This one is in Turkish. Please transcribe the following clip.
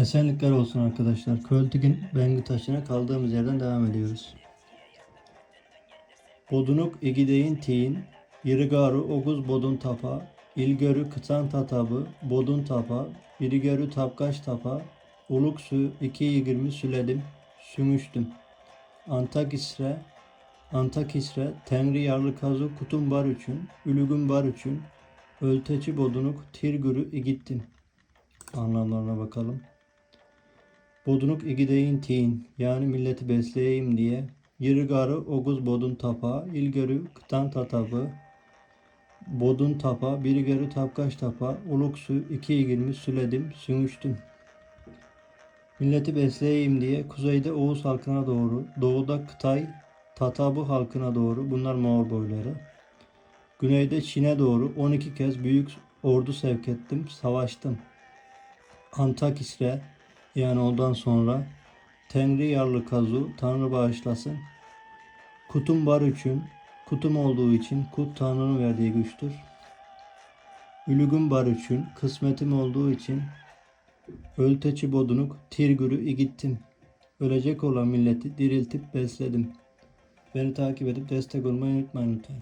Esenlikler olsun arkadaşlar. Költik'in Bengi taşına kaldığımız yerden devam ediyoruz. Bodunuk igideyin tiyin, Yırıgaru oguz bodun tapa, İlgörü kıtan tatabı, bodun tapa, İrigörü tapkaş tapa, Uluk su iki yigirmi süledim, sümüştüm. Antakisre, Antakisre, Tengri yarlı kazu kutum bar üçün, Ülügün bar üçün, Ölteçi bodunuk tirgürü igittim. Anlamlarına bakalım. Bodunuk igideyin tiyin yani milleti besleyeyim diye Yırıgarı oguz bodun tapa, ilgörü kıtan tatabı, bodun tapa, birigörü tapkaş tapa, uluk su iki yigirmi süledim, sümüştüm. Milleti besleyeyim diye kuzeyde Oğuz halkına doğru, doğuda Kıtay, Tatabı halkına doğru, bunlar Moğol boyları. Güneyde Çin'e doğru 12 kez büyük ordu sevk ettim, savaştım. Antakisre yani ondan sonra Tengri Yarlı Kazu Tanrı bağışlasın. Kutum var için, kutum olduğu için kut Tanrı'nın verdiği güçtür. Ülügün bar için, kısmetim olduğu için Ölteçi bodunuk tirgürü igittim. Ölecek olan milleti diriltip besledim. Beni takip edip destek olmayı unutmayın lütfen.